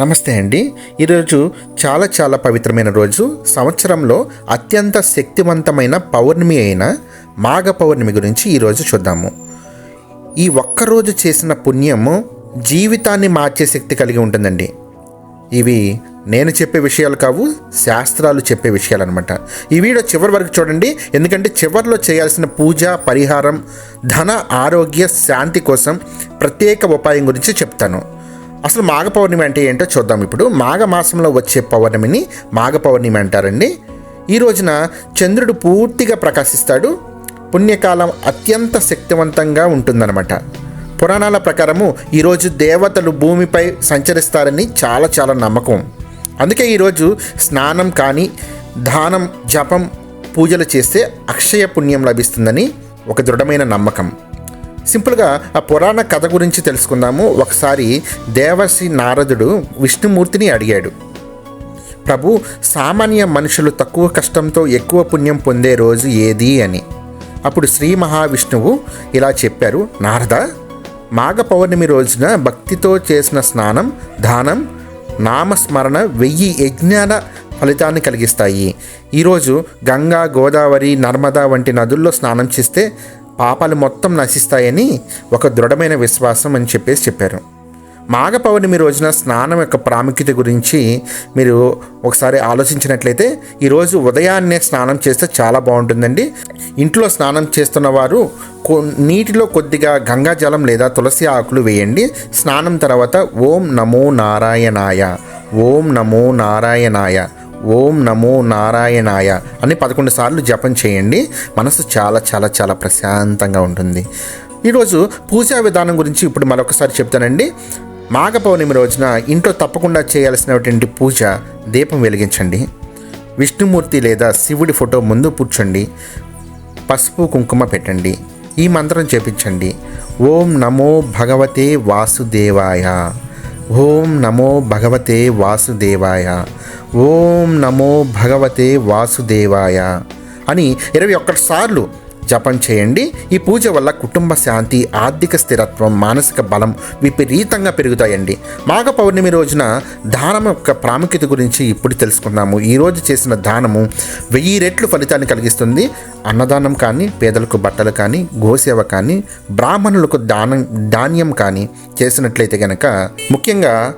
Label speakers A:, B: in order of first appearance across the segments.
A: నమస్తే అండి. ఈరోజు చాలా చాలా పవిత్రమైన రోజు. సంవత్సరంలో అత్యంత శక్తివంతమైన పౌర్ణమి అయిన మాఘ పౌర్ణమి గురించి ఈరోజు చూద్దాము. ఈ ఒక్కరోజు చేసిన పుణ్యము జీవితాన్ని మార్చే శక్తి కలిగి ఉంటుందండి. ఇవి నేను చెప్పే విషయాలు కావు శాస్త్రాలు చెప్పే విషయాలు అనమాట ఈ వీడియో చివరి వరకు చూడండి. ఎందుకంటే చివరిలో చేయాల్సిన పూజ పరిహారం ధన ఆరోగ్య శాంతి కోసం ప్రత్యేక ఉపాయం గురించి చెప్తాను. అసలు మాఘ పౌర్ణమి అంటే ఏంటో చూద్దాం ఇప్పుడు. మాఘ మాసంలో వచ్చే పౌర్ణమిని మాఘ పౌర్ణమి అంటారండి. ఈ రోజున చంద్రుడు పూర్తిగా ప్రకాశిస్తాడు. పుణ్యకాలం అత్యంత శక్తివంతంగా ఉంటుందన్నమాట. పురాణాల ప్రకారము ఈరోజు దేవతలు భూమిపై సంచరిస్తారని చాలా చాలా నమ్మకం. అందుకే ఈరోజు స్నానం కానీ దానం జపం పూజలు చేస్తే అక్షయ పుణ్యం లభిస్తుందని ఒక దృఢమైన నమ్మకం. సింపుల్గా ఆ పురాణ కథ గురించి తెలుసుకుందాము. ఒకసారి దేవర్షి నారదుడు విష్ణుమూర్తిని అడిగాడు. ప్రభు సామాన్య మనుషులు తక్కువ కష్టంతో ఎక్కువ పుణ్యం పొందే రోజు ఏది అని? అప్పుడు శ్రీ మహావిష్ణువు ఇలా చెప్పారు. నారద మాఘ పౌర్ణమి రోజున భక్తితో చేసిన స్నానం దానం నామస్మరణ వెయ్యి యజ్ఞాల ఫలితాన్ని కలిగిస్తాయి. ఈరోజు గంగా గోదావరి నర్మదా వంటి నదుల్లో స్నానం చేస్తే పాపాలు మొత్తం నశిస్తాయని ఒక దృఢమైన విశ్వాసం అని చెప్పేసి చెప్పారు. మాఘ పౌర్ణమి రోజున స్నానం యొక్క ప్రాముఖ్యత గురించి మీరు ఒకసారి ఆలోచించినట్లయితే ఈరోజు ఉదయాన్నే స్నానం చేస్తే చాలా బాగుంటుందండి. ఇంట్లో స్నానం చేస్తున్న వారు కొ- నీటిలో కొద్దిగా గంగా జలం లేదా తులసి ఆకులు వేయండి. స్నానం తర్వాత ఓం నమో నారాయణాయ ఓం నమో నారాయణాయ ఓం నమో నారాయణాయ అని పదకొండు సార్లు జపం చేయండి. మనసు చాలా చాలా చాలా ప్రశాంతంగా ఉంటుంది. ఈరోజు పూజా విధానం గురించి ఇప్పుడు మరొకసారి చెప్తానండి. మాఘ పౌర్ణమి రోజున ఇంట్లో తప్పకుండా చేయాల్సినటువంటి పూజ దీపం వెలిగించండి. విష్ణుమూర్తి లేదా శివుడి ఫోటో ముందు కూర్చోండి. పసుపు కుంకుమ పెట్టండి. ఈ మంత్రం చేపించండి. ఓం నమో భగవతే వాసుదేవాయ. ఓం నమో భగవతే వాసుదేవాయ. ఓం నమో భగవతే వాసుదేవాయ అని ఇరవై ఒక్కటి సార్లు జపం చేయండి. ఈ పూజ వల్ల కుటుంబ శాంతి ఆర్థిక స్థిరత్వం మానసిక బలం విపరీతంగా పెరుగుతాయండి. మాఘ పౌర్ణమి రోజున దానం యొక్క ప్రాముఖ్యత గురించి ఇప్పుడు తెలుసుకుందాము. ఈరోజు చేసిన దానము వెయ్యి రెట్లు ఫలితాన్ని కలిగిస్తుంది. అన్నదానం కానీ పేదలకు బట్టలు కానీ గోసేవ కానీ బ్రాహ్మణులకు దానం ధాన్యం కానీ చేసినట్లయితే కనుక ముఖ్యంగా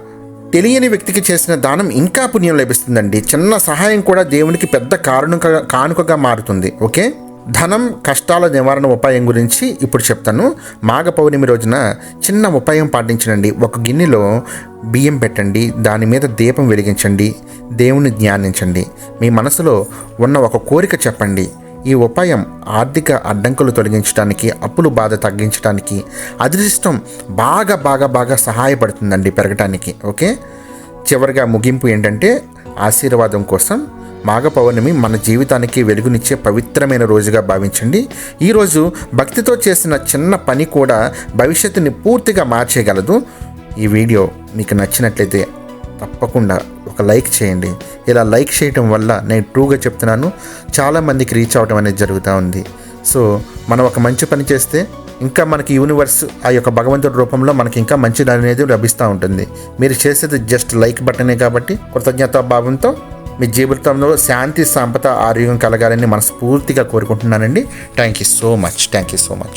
A: తెలియని వ్యక్తికి చేసిన దానం ఇంకా పుణ్యం లభిస్తుందండి. చిన్న సహాయం కూడా దేవునికి పెద్ద కారణక కానుకగా మారుతుంది. ఓకే? ధనం కష్టాల నివారణ ఉపాయం గురించి ఇప్పుడు చెప్తాను. మాఘ పౌర్ణమి రోజున చిన్న ఉపాయం పాటించండి ఒక గిన్నెలో బియ్యం పెట్టండి. దాని మీద దీపం వెలిగించండి. దేవుని ధ్యానించండి. మీ మనసులో ఉన్న ఒక కోరిక చెప్పండి. ఈ ఉపాయం ఆర్థిక అడ్డంకులు తొలగించడానికి అప్పులు బాధ తగ్గించడానికి అదృష్టం బాగా బాగా బాగా సహాయపడుతుందండి పెరగటానికి. ఓకే? చివరిగా ముగింపు ఏంటంటే ఆశీర్వాదం కోసం మాఘ పౌర్ణమి మన జీవితానికి వెలుగునిచ్చే పవిత్రమైన రోజుగా భావించండి. ఈరోజు భక్తితో చేసిన చిన్న పని కూడా భవిష్యత్తుని పూర్తిగా మార్చేయగలదు. ఈ వీడియో మీకు నచ్చినట్లయితే తప్పకుండా ఒక లైక్ చేయండి. ఇలా లైక్ చేయటం వల్ల నేను ట్రూగా చెప్తున్నాను. చాలామందికి రీచ్ అవడం అనేది జరుగుతూ ఉంది. సో మనం ఒక మంచి పని చేస్తే ఇంకా మనకి యూనివర్స్ ఆ యొక్క భగవంతుడి రూపంలో మనకి ఇంకా మంచిది అనేది లభిస్తూ ఉంటుంది. మీరు చేసేది జస్ట్ లైక్ బటనే కాబట్టి కృతజ్ఞతాభావంతో మీ జీవితంలో శాంతి సంపద ఆరోగ్యం కలగాలని మనస్ఫూర్తిగా కోరుకుంటున్నానండి. Thank you so much thank you so much